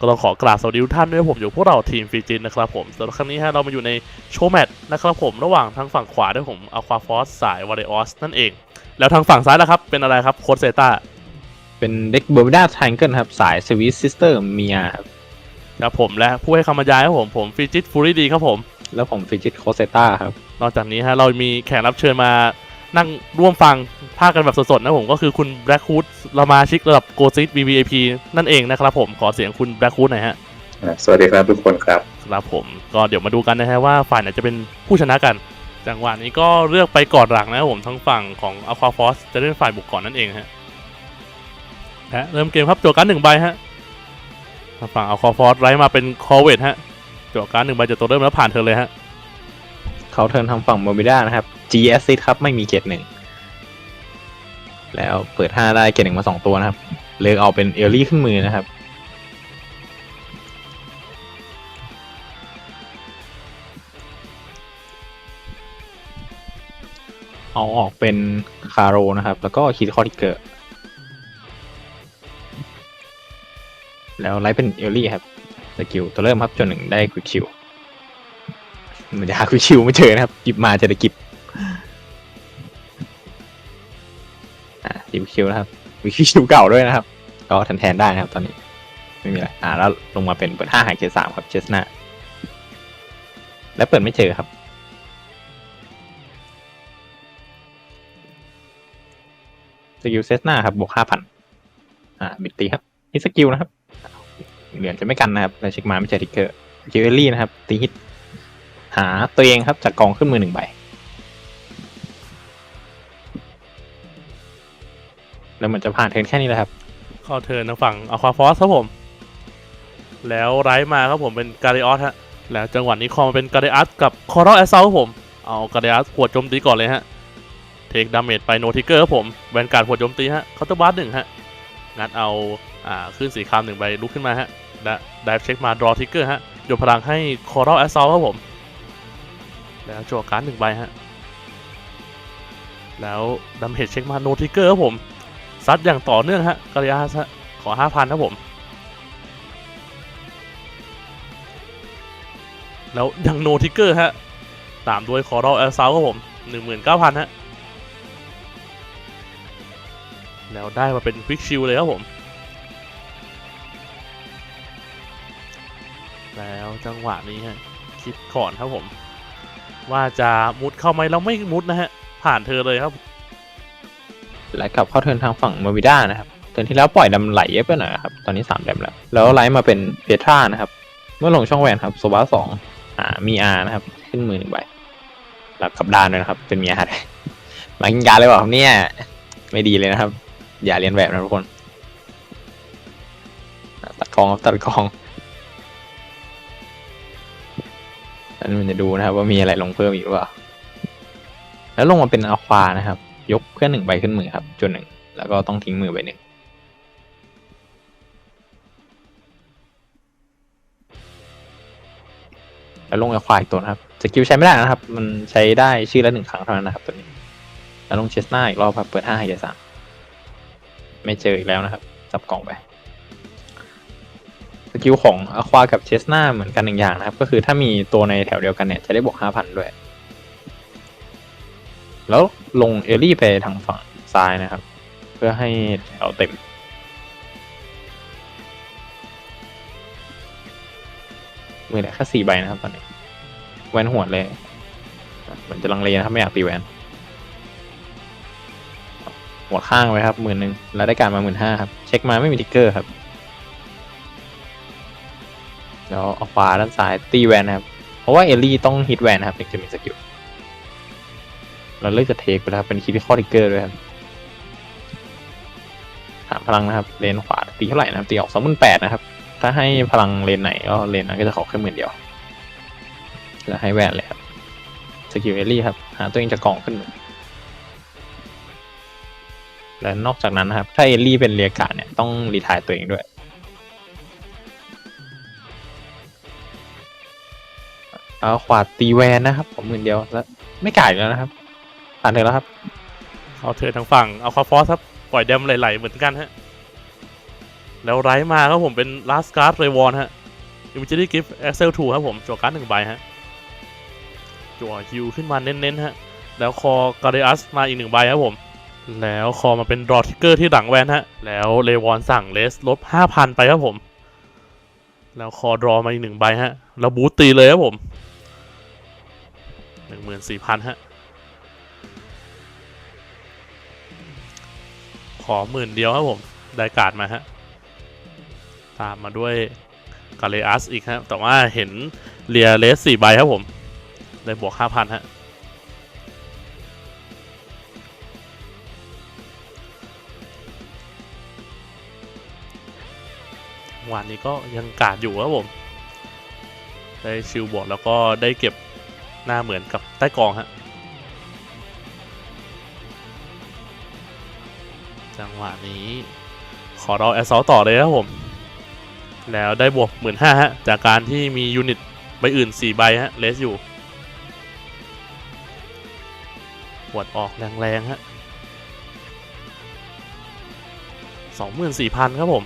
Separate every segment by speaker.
Speaker 1: ก็ต้องขอกราบสวัสดีทุกท่านด้วยผมอยู่พวกเราทีมฟีจินนะครับผมสำหรับครั้งนี้ฮะเรามาอยู่ในโชว์แมตช์นะครับผมระหว่างทางฝั่งขวาด้วยผมอควาฟอสสายวาริออสนั่นเอง แล้วทางฝั่งซ้ายนะครับ เป็นอะไรครับโคดเซต้า
Speaker 2: เป็นเด็กเบอร์มิด้าทริงเกิลครับ สายสวิสซิสเตอร์เมียครับ
Speaker 1: ครับผมและผู้ให้คำบรรยายครับผมผมฟีจิตฟูริดีครับผม
Speaker 2: แล้วผมฟิจิตโคเซต้าครับ
Speaker 1: นอกจากนี้ฮะเรามีแขกรับเชิญมา นั่งร่วมฟังภาคกันแบบสดๆนะผมก็คือคุณแบล็คฮูดสมาชิกระดับโกซิต VVIP นั่นเองนะครับผมขอเสียงคุณแบล็คฮูดหน่อยฮะ
Speaker 3: อ่าสวัสดีครับทุกคนครับ
Speaker 1: ครับผมก็เดี๋ยวมาดูกันนะฮะว่าฝ่ายไหนจะเป็นผู้ชนะกัน จังหวะนี้ก็เลือกไปก่อนหลังนะครับผมทั้งฝั่งของ Aqua Force จะเล่นฝ่ายบุกก่อนนั่นเองฮะและเริ่มเกมครับจั่วการ์ดหนึ่งใบฮะทางฝั่ง Aqua Force ไล่มาเป็นคอเวทฮะจั่วการ์ดหนึ่งใบจากตัวเริ่มแล้วผ่านเธอเลยฮะ
Speaker 2: เขาเทิร์นทางฝั่งเบอร์มิด้านะครับ G S ครับไม่มีเกตหนึ่งแล้วเปิด5ได้เกตหนึ่งมา2ตัวนะครับ เลือกเอาเป็นเอลลี่ขึ้นมือนะครับเอาออกเป็นคาโรนะครับ แล้วก็คีดคอทิเกอร์แล้วไลท์เป็นเอลลี่ครับสกิลตัวเริ่มครับจนหนึ่งได้ควิกชิว มันจะหาควิกชิวไม่เจอนะครับหยิบมาจะได้กิบอ่าหยิบคิวนะครับควิกชิวเก่าด้วยนะครับ ก็แทนแทนได้นะครับ ตอนนี้ ไม่มีอะไรอ่าแล้วลงมาเป็นเปิดห้าหายเกสามครับเชสนาและเปิดไม่เจอครับสกิลเซสนาครับบวกห้าพันอ่าบิดตีครับฮิตสกิลนะครับเหรียญจะไม่กันนะครับแล้วเช็คมาไม่ใช่ทิกเกอร์สกิลเอลลี่นะครับ ตีฮิต หาตัวเองครับจากกองขึ้นมือหนึ่งใบ แล้วมันจะผ่านเทิร์นแค่นี้แหละครับ
Speaker 1: เข้าเทิร์นทางฝั่ง Aqua Force ครับผม แล้วไร้มาครับผมเป็นการ i ออสฮะ แล้วจังหวะนี้คอมาเป็นการ i ออสกับคอร์แอสเซลครับผม เอาการ i ออสหัวดโจมตีก่อนเลยฮะ เทคดาเมจไปโนทิกเกอร์ครับผม แวนการ์ดหัวดโจมตีฮะเคาน์เตอร์บาร์หนึ่งฮะ งัดเอาอ่าขึ้นสีคามหนึ่งใบลุกขึ้นมาฮะ และดิฟเช็คมาดรอทิกเกอร์ฮะโยนพลังให้คอร์แอสเซลครับผม แล้วจั่วการ์ดหนึ่งใบฮะ แล้วดาเมจเช็คมาโนทิเกอร์ครับผมซัดอย่างต่อเนื่องฮะการิอาสฮะขอห้าพันครับผม แล้วยังโนทิเกอร์ฮะ ตามด้วยคอร์ดอลแอลซาวครับผมหนึ่งหมื่นเก้าพันฮะ แล้วได้มาเป็นควิกชิลเลยครับผม แล้วจังหวะนี้ฮะ คิดก่อนครับผม ว่าจะมุดเข้าไหมเราไม่มุดนะฮะ ผ่านเธอเลยครับ
Speaker 2: และกลับเข้าเทินทางฝั่งมาวิด้านะครับเทินที่แล้วปล่อยดำไหลเยอะไปหน่อยครับตอนนี้สามดำแล้ว แล้วไลท์มาเป็นเปียทรานะครับ เมื่อลงช่องแหวนครับโซบาสองอ่ามีอานะครับ ขึ้นมือหนึ่งใบแล้วกลับดานด้วยนะครับ เป็นมีอาด้วยมากินการเลยเปล่าครับเนี่ยไม่ดีเลยนะครับ อย่าเรียนแบบนะทุกคนตัดกองครับตัดกอง แล้วมันจะดูนะครับ ว่ามีอะไรลงเพิ่มอีกหรือเปล่า แล้วลงมาเป็นอควานะครับ ยกเพื่อนหนึ่งใบขึ้นมือครับจนหนึ่งแล้วก็ต้องทิ้งมือไปหนึ่งแล้วลงอควาอีกตัวนะครับสกิลใช้ไม่ได้นะครับ มันใช้ได้ชื่อละหนึ่งครั้งเท่านั้นนะครับตัวนี้ แล้วลงเชสนาอีกรอบครับเปิดห้าให้สามไม่เจออีกแล้วนะครับ จับกล่องไป กิลของอควากับเชสนาเหมือนกันหนึ่งอย่างนะครับ ก็คือถ้ามีตัวในแถวเดียวกันเนี่ย จะได้บวกห้าพันด้วย แล้วลงเอลี่ไปทางฝั่งซ้ายนะครับ เพื่อให้แถวเต็ม มือเหลือแค่สี่ใบนะครับตอนนี้ แวนหัวเลยเหมือนจะลังเลนะครับ ไม่อยากตีแวนหัวดข้างไว้ครับหมื่นหนึ่งแล้วได้การมาหมื่นห้าครับ เช็คมาไม่มีทิกเกอร์ครับ แล้วเอาขวาด้านซ้ายตีแวนนะครับ เพราะว่าเอลลี่ต้องฮิตแวนนะครับถึงจะมีสกิลเราเลือกจะเทคไปแล้วครับเป็นคิดที่ข้อทิกเกอร์ด้วยครับถามพลังนะครับ เลนขวาตีเท่าไหร่นะครับตีออกสองหมื่นแปดนะครับ ถ้าให้พลังเลนไหนก็เลนนั้นก็จะขอแค่หมื่นเดียวแล้วให้แวนเลยครับสกิลเอลลี่ครับหาตัวเองจากล่องขึ้นและนอกจากนั้นนะครับ ถ้าเอลลี่เป็นเรียกาเนี่ยต้องรีทายตัวเองด้วย เอาขวาตีแวนนะครับ ผมหมื่นเดียวแล้ว ไม่ก่ายแล้วนะครับผ่านเถอะแล้วครับ
Speaker 1: เข้าเทิร์นทางฝั่ง Aqua Force ครับ ปล่อยแดมไหลๆเหมือนกันฮะ แล้วไรมาครับผมเป็น last card เรวอนฮะ immediately gift excel 2ครับผมจั่วการ์ดหนึ่งใบฮะจั่วฮิวขึ้นมาเน้นๆฮะ แล้วคอการ์ a อัสมาอีกหนึ่งใบครับผม แล้วคอมาเป็นดรอทิกเกอร์ที่หลังแวนฮะ แล้วเลวอนสั่งเลสลบ5,000ไปครับผม แล้วคอดรอมาอีกหนึ่งใบฮะ แล้วบูตตีเลยครับผม 14,000ฮะ ขอหมื่นเดียวครับผม ได้การ์ดมาฮะ ตามมาด้วยกาเลอัสอีกครับ แต่ว่าเห็นเรียเลสสี่ใบครับผม ได้บวกห้าพันฮะ วันนี้ก็ยังกาดอยู่ครับผม ได้ชิลบวกแล้วก็ได้เก็บ หน้าเหมือนกับใต้กองฮะ จังหวะนี้ ขอเราแอสซอลต่อเลยครับผม แล้วได้บวกหมื่นห้าฮะ จากการที่มียูนิตใบอื่น 4 ใบฮะเลสอยู่ปวดออกแรงๆฮะสองหมื่นสี่พันครับผม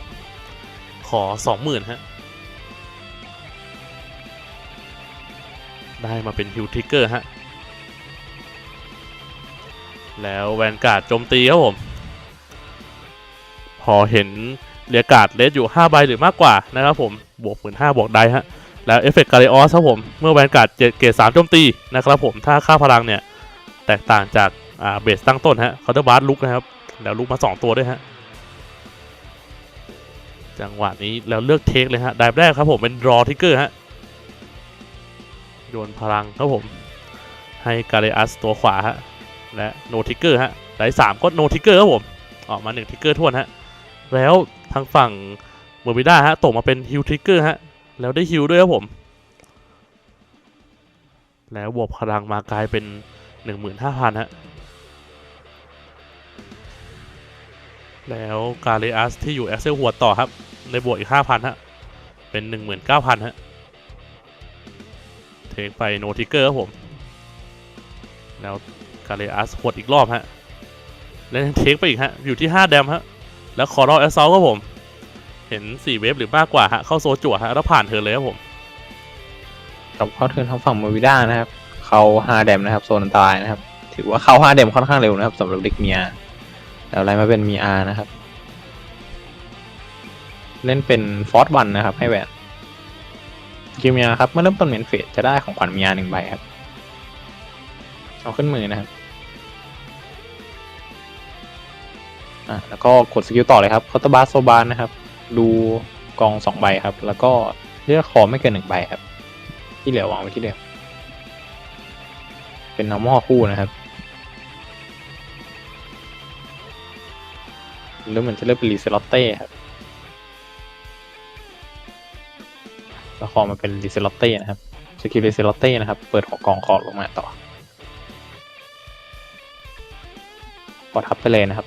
Speaker 1: ขอสองหมื่นฮะ ได้มาเป็นฮิวทิกเกอร์ฮะ แล้วแวนการ์ดโจมตีครับผม พอเห็นเรียกกาดเลสอยู่ 5 ใบหรือมากกว่านะครับผม บวกหมื่นห้าบวกได้ฮะ แล้วเอฟเฟกต์การ์ดออสครับผม เมื่อแวนการ์ดเกรดสามโจมตีนะครับผม ถ้าค่าพลังเนี่ย แตกต่างจากาเบสตั้งต้นฮะเคาน์เตอร์บาร์ลุกนะครับ แล้วลุกมา 2 ตัวด้วยฮะจังหวะนี้แล้วเลือกเทคเลยฮะ ได้แรกครับผมเป็นรอทิกเกอร์ฮะ โยนพลังครับผม ให้การ์ดอัสตัวขวาฮะ และโนทิกเกอร์ฮะได้สามก็โนทิกเกอร์ครับผม ออกมา1ทิกเกอร์ทวนฮะ แล้วทางฝั่งเมอร์บิด้าฮะตกมาเป็นฮิลทิกเกอร์ฮะ แล้วได้ฮิลด้วยครับผม แล้วบวกพลังมากลายเป็น15,000ฮะแล้วกาเลอัสที่อยู่แอคเซลหัวต่อครับ ในบวกอีก 5,000 ฮะ เป็น 19,000 ฮะ เทคไปโนทิกเกอร์ครับผม แล้วกาเลอัสหวดอีกรอบฮะ แล้วเทคไปอีกฮะ อยู่ที่ 5 แดมฮะ แล้วคอร์รอแอสซอลครับผม เห็น 4 เวฟหรือมากกว่าฮะ เข้าโซจั่วฮะ แล้วผ่านเธอเลยครับผม
Speaker 2: กับเข้าเทินทางฝั่งมาวิด้านะครับ เข้าห้าแดมนะครับ โซนอันตรายนะครับ ถือว่าเข้าห้าแดมค่อนข้างเร็วนะครับสำหรับเด็กเมียแล้วอะไรมาเป็นมีอานะครับ เล่นเป็นฟอร์ e วันนะครับ ให้แหวน กิมเมียครับ เมื่อเริ่มต้นเมนเฟสจะได้ของขวัญมีอาหนึ่งใบครับ เอาขึ้นมือนะครับอะแล้วก็กดสกิลต่อเลยครับคอตบาโซบานนะครับ ดูกองสองใบครับ แล้วก็เลือกคอไม่เกินหนึ่งใบครับ ที่เหลือวางไว้ที่เดิมเป็น normal คู่นะครับหรือมันจะเลือกเป็นรีเซลเต้ครับ แล้วคอมาเป็นรีเซลเต้นะครับสกิลรีเซลเต้นะครับ เปิดหัวกองคอลงมาต่อพอทับไปเลยนะครับ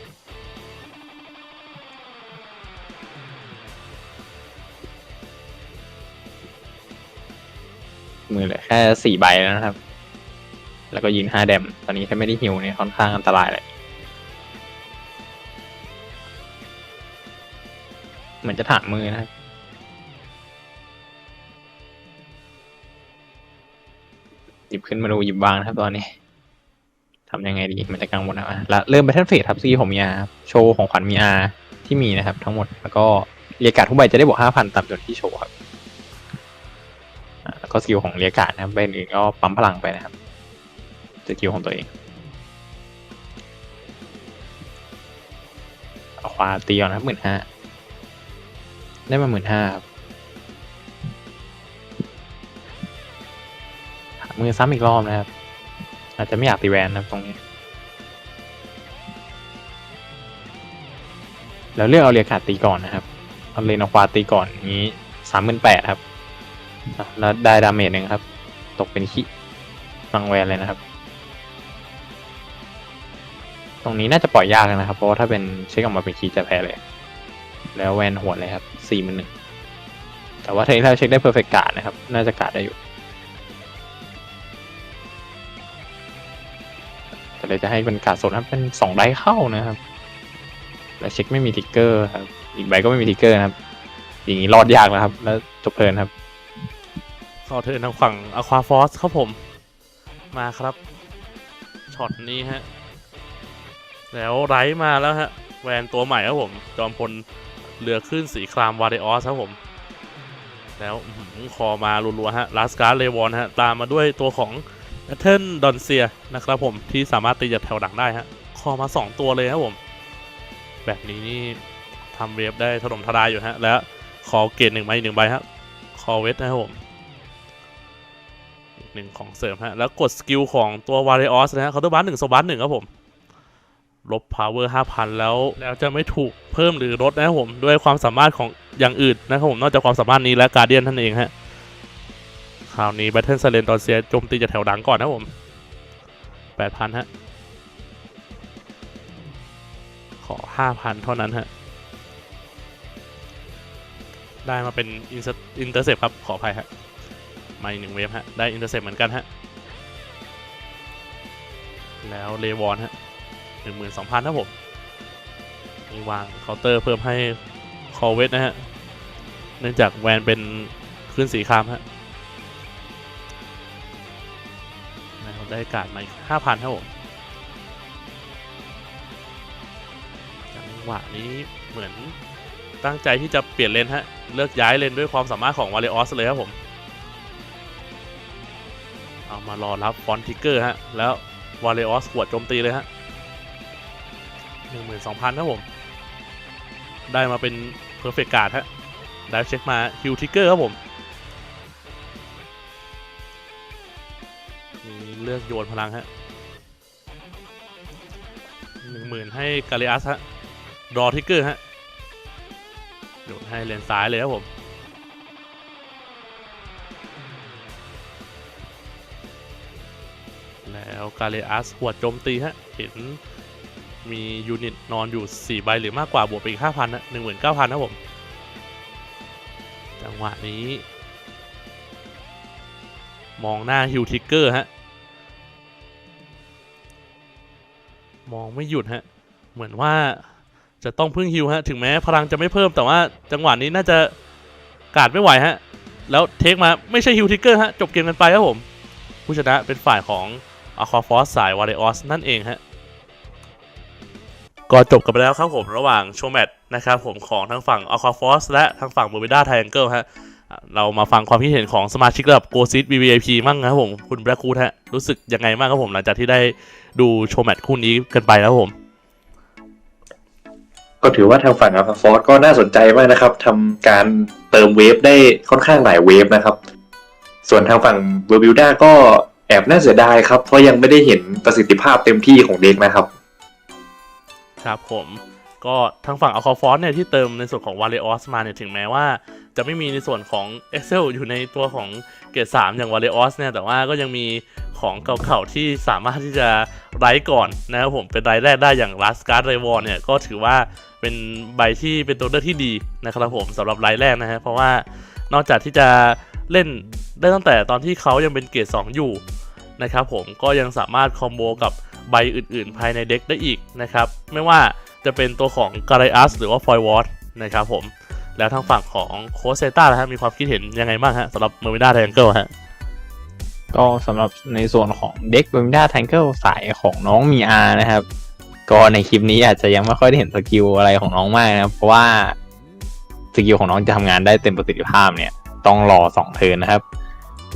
Speaker 2: มือเหลือแค่สี่ใบแล้วนะครับ แล้วก็ยิงห้าแดม ตอนนี้ถ้าไม่ได้ฮิวเนี่ยค่อนข้างอันตรายเลยเหมือนจะถ่านมือนะครับ ขึ้นมาดูหยิบวางนะครับตอนนี้ทำยังไงดีมันจะกังวลนะแล้วเริ่มไปทันเฟสครับซีของมีอาโชว์ของขวัญมีอาที่มีนะครับ ทั้งหมดแล้วก็เรียกาดทุกใบจะได้บวกห้าพันตามจำนวนที่โชว์ครับแล้วก็สกิลของเรียกาดนะครับใบอื่นก็ปั๊มพลังไปนะครับสกิลของตัวเองเอาควาตีก่อนนะครับหมื่นห้าได้มาหมื่นห้าครับ มือซ้ำอีกรอบนะครับ อาจจะไม่อยากตีแวนนะครับตรงนี้ แล้วเลือกเอาเรียกกาดตีก่อนนะครับ เอาเลนอควาตีก่อนนี้สามหมื่นแปดครับ แล้วได้ดาเมจหนึ่งครับ ตกเป็นขี้รังแวนเลยนะครับ ตรงนี้น่าจะปล่อยยากนะครับ เพราะว่าถ้าเป็นเช็คออกมาเป็นขี้จะแพ้เลย แล้วแวนหัวเลยครับสี่หมันหนึ่งแต่ว่าเทคถ้าเช็คได้เพอร์เฟกต์การ์ดนะครับ น่าจะการ์ดได้อยู่ แต่เลยจะให้เป็นการ์ดสดนะครับเป็นสองไดเข้านะครับและเช็คไม่มีทิกเกอร์ครับอีกใบก็ไม่มีทิกเกอร์นะครับ อย่างนี้รอดยากแล้วครับ แล้วจบเพลินครับ
Speaker 1: ข้าเทินทางฝั่งอควาฟอสครับผม มาครับช็อตนี้ฮะ แล้วไรมาแล้วฮะ แวนตัวใหม่ครับผม จอมพลเรือขึ้นสีครามวาเดออสครับผม แล้วคอมารัวๆฮะลาสการ์เลวอนฮะ ตามมาด้วยตัวของ เทนดอนเซียนะครับผมที่สามารถตีจากแถวหลังได้ฮะคอมา 2 ตัวเลยครับผม แบบนี้นี่ทำเวฟได้ถล่มทลายอยู่ฮะ แล้วคอเกตหนึ่งใบหนึ่งใบฮะคอเวทนะครับผมอีกหนึ่งของเสริมฮะ แล้วกดสกิลของตัววา r ิออสนะฮะเคาตอร์บัสหนึ่งโซบัสหนึ่งครับผม ลบพาวเวอร์ห้าพันแล้วแล้วจะไม่ถูกเพิ่มหรือลดนะครับผม ด้วยความสามารถของอย่างอื่นนะครับผม นอกจากความสามารถนี้และการเดียนท่านเองฮะ คราวนี้แบทเทิลซเลนตอนเซียโจมตีจากแถวหลังก่อนนะผมแปดพันฮะ ขอห้าพันเท่านั้นฮะ ได้มาเป็นอินเตอร์เซปครับ ขออภัยฮะ มาอีกหนึ่งเวฟฮะ ได้อินเตอร์เซปเหมือนกันฮะ แล้วเลวอนฮะหนึ่งหมื่นสองพันครับผมมีวางเคาน์เตอร์เพิ่มให้คอเวทนะฮะ เนื่องจากแวนเป็นคลื่นสีครามฮะ ได้การมาอีกห้าพันครับผมจังหวะนี้เหมือนตั้งใจที่จะเปลี่ยนเลนฮะ เลือกย้ายเลนด้วยความสามารถของวาเลออสเลยครับผม เอามารอรับฟอนติกเกอร์ฮะ แล้ววาเลออสขวดโจมตีเลยฮะหนึ่งหมื่นสองพันครับผม ได้มาเป็นเพอร์เฟกการ์ดฮะ ได้เช็คมาฮิวทิกเกอร์ครับผม เลือกโยนพลังฮะหนึ่งหมื่นให้กาเลอัสฮะรอทิกเกอร์ฮะโยนให้เลนซ้ายเลยครับผมแล้วกาเลอัสหัวโจมตีฮะ เห็นมียูนิตนอนอยู่ 4 ใบหรือมากกว่า บวกไปอีก 5,000นะ19,000นะผม จังหวะนี้ มองหน้าฮิวทิกเกอร์ฮะ มองไม่หยุดฮะ เหมือนว่าจะต้องพึ่งฮิวฮะ ถึงแม้พลังจะไม่เพิ่มแต่ว่าจังหวะนี้น่าจะกาดไม่ไหวฮะ แล้วเทคมาไม่ใช่ฮิวทิกเกอร์ฮะ จบเกมกันไปครับผม ผู้ชนะเป็นฝ่ายของอควาฟอสสายวา r ิออสนั่นเองฮะก็จบกันไปแล้วครับผมระหว่างโชว์แมตช์นะครับผมของทั้งฝั่งอควาฟอสและทางฝั่ง b บ r ิด้าไทแองเกิลฮะ เรามาฟังความคิดเห็นของสมาชิกระดับโกซิต VVIP มั่งนะครับผมคุณแบล็คคูดฮะรู้สึกยังไงบ้างครับผมหลังจากที่ได้ดูโชว์แมตช์คู่นี้กันไปแล้วครับผม
Speaker 3: ก็ถือว่าทางฝั่งอัลฟาฟอร์ก็น่าสนใจมากนะครับทำการเติมเวฟได้ค่อนข้างหลายเวฟนะครับ ส่วนทางฝั่งเวอร์บิวด้าก็แอบน่าเสียดายครับ เพราะยังไม่ได้เห็นประสิทธิภาพเต็มที่ของเด็กนะครับ
Speaker 1: ครับผมก็ทางฝั่งอัลคอฟอสเนี่ยที่เติมในส่วนของวาเลออสมาเนี่ยถึงแม้ว่า จะไม่มีในส่วนของ Excel อยู่ในตัวของเกรด3อย่างวาเลออสเนี่ย แต่ว่าก็ยังมีของเก่าๆที่สามารถที่จะไร้ก่อนนะครับผมเป็นไรายแรกได้อย่าง Last Card r e w a r เนี่ยก็ถือว่าเป็นใบที่เป็นตัวเลือกที่ดีนะครับผมสำหรับไรายแรกนะฮะเพราะว่านอกจากที่จะเล่นได้ตั้งแต่ตอนที่เขายังเป็นเกรด2 อยู่นะครับผมก็ยังสามารถคอมโบกับใบอื่นๆ ภายในเด็กได้อีกนะครับ ไม่ว่าจะเป็นตัวของ g a r ัสหรือว่า f o y w a r d นะครับผม แล้วทางฝั่งของโคเซต้านะฮะมีความคิดเห็นยังไงบ้างฮะสำหรับเมอร์วิด้าไทแองเกิลฮะ
Speaker 2: ก็สำหรับในส่วนของเด็กเบมิด้าแทงเกิลสายของน้องมีอานะครับ ก็ในคลิปนี้อาจจะยังไม่ค่อยได้เห็นสกิลอะไรของน้องมากนะครับ เพราะว่าสกิลของน้องจะทำงานได้เต็มประสิทธิภาพเนี่ย ต้องรอสองเทิร์นนะครับ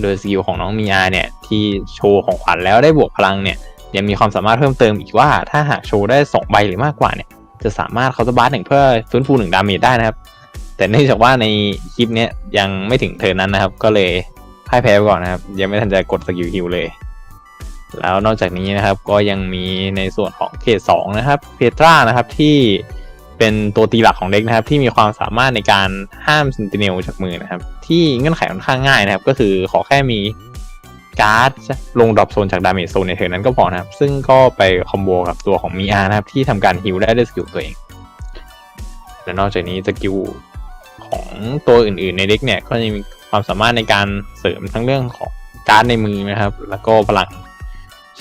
Speaker 2: โดยสกิลของน้องมีอาเนี่ย ที่โชว์ของขวัญแล้วได้บวกพลังเนี่ย ยังมีความสามารถเพิ่มเติมอีกว่า ถ้าหากโชว์ได้2ใบหรือมากกว่าเนี่ย จะสามารถเขาจะบาร์หนึ่งเพื่อฟื้นฟูหนึ่งดาเมจได้นะครับ แต่เนื่องจากว่าในคลิปเนี้ยยังไม่ถึงเทิร์นนั้นนะครับ ก็เลยพ่ายแพ้ไปก่อนนะครับ ยังไม่ทันจะกดสกิลฮิลเลย แล้วนอกจากนี้นะครับก็ยังมีในส่วนของเขตสองนะครับเพตรานะครับที่เป็นตัวตีหลักของเด็กนะครับ ที่มีความสามารถในการห้ามซินติเนลจากมือนะครับ ที่เงื่อนไขค่อนข้างง่ายนะครับ ก็คือขอแค่มีการ์ดลงดรอปโซนจากดาเมจโซนในเทิร์นนั้นก็พอนะครับ ซึ่งก็ไปคอมโบกับตัวของมีอานะครับ ที่ทำการฮิลได้ด้วยสกิลตัวเองและนอกจากนี้สกิล ของตัวอื่นๆในเด็กเนี่ยก็ยังมีความสามารถในการเสริมทั้งเรื่องของการในมือนะครับ แล้วก็พลัง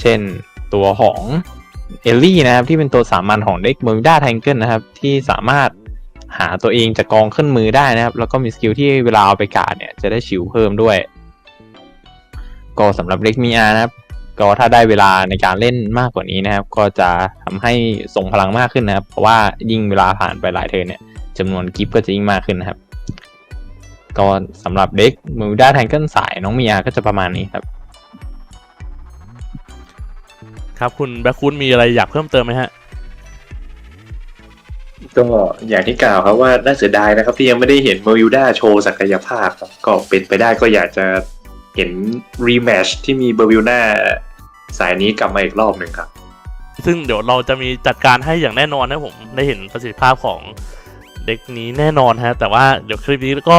Speaker 2: เช่นตัวของเอลลี่นะครับที่เป็นตัวสามัญของเด็กเมอร์ด้าแทงเกิลนะครับ ที่สามารถหาตัวเองจากกองขึ้นมือได้นะครับ แล้วก็มีสกิลที่เวลาเอาไปกาดเนี่ยจะได้ชิวเพิ่มด้วย ก็สำหรับเด็กมีอานะครับ ก็ถ้าได้เวลาในการเล่นมากกว่านี้นะครับ ก็จะทำให้ส่งพลังมากขึ้นนะครับ เพราะว่ายิ่งเวลาผ่านไปหลายเทิร์นเนี่ย จำนวนกิฟต์ก็จะยิ่งมากขึ้นนะครับ ก็สำหรับเด็กมูด้าแทงเกิลสายน้องมีอาก็จะประมาณนี้ครับ
Speaker 1: ครับคุณแบ็คคุณมีอะไรอยากเพิ่มเติมไหมฮะ
Speaker 3: ก็อย่างที่กล่าวครับว่าน่าเสียดายนะครับ ที่ยังไม่ได้เห็นเมอร์วิลดาโชว์ศักยภาพครับก็เป็นไปได้ก็อยากจะเห็นรีแมชที่มีเบอร์วิลดาสายนี้กลับมาอีกรอบหนึ่งครับ
Speaker 1: ซึ่งเดี๋ยวเราจะมีจัดการให้อย่างแน่นอนนะผมได้เห็นประสิทธิภาพของ เด็กนี้แน่นอนฮะแต่ว่าเดี๋ยวคลิปนี้ก็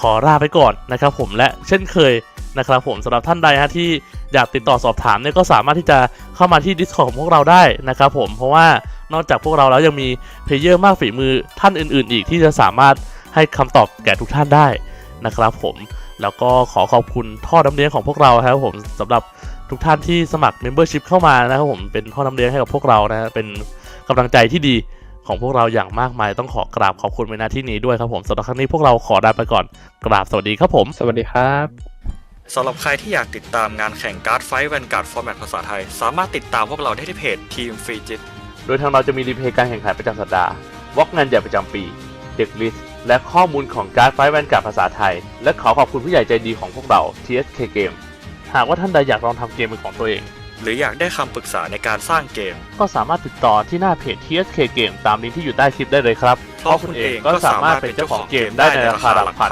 Speaker 1: ขอลาไปก่อนนะครับผมและเช่นเคยนะครับผมสำหรับท่านใดฮะที่อยากติดต่อสอบถามเนี่ยก็สามารถที่จะเข้ามาที่ Discord ของพวกเราได้นะครับผมเพราะว่านอกจากพวกเราแล้วยังมีเพลเยอร์มากฝีมือท่านอื่น ๆ อีกที่จะสามารถให้คำตอบแก่ทุกท่านได้นะครับผมแล้วก็ขอขอบคุณท่อน้ำเลี้ยงของพวกเราครับผมสำหรับทุกท่านที่สมัคร Membership เข้ามานะครับผมเป็นท่อน้ำเลี้ยงให้กับพวกเรานะฮะเป็นกำลังใจที่ดี ของพวกเราอย่างมากมายต้องขอกราบขอบคุณในหน้าที่นี้ด้วยครับผมสำหรับครั้งนี้พวกเราขอลาไปก่อน กราบสวัสดีครับผม
Speaker 2: สวัสดีครับ
Speaker 4: สำหรับใครที่อยากติดตามงานแข่งการ์ดไฟท์แวนการ์ดฟอร์แมตภาษาไทย สามารถติดตามพวกเราได้ที่เพจทีมฟรีจิต
Speaker 1: โดยทางเราจะมีรีเพย์การแข่งขันประจำสัปดาห์วอกงานใหญ่ประจำปีเด็กลิสต์และข้อมูลของการ์ดไฟแวนการ์ดภาษาไทย และขอขอบคุณผู้ใหญ่ใจดีของพวกเรา TSK Game หากว่าท่านใดอยากลองทำเกมเป็นของตัวเอง
Speaker 4: หรืออยากได้คำปรึกษาในการสร้างเกม
Speaker 1: ก็สามารถติดต่อที่หน้าเพจ TSK Game ตามลิงก์ที่อยู่ใต้คลิปได้เลยครับ
Speaker 4: เพราะคุณเองก็สามารถเป็นเจ้าของเกมได้ในราคาหลักพัน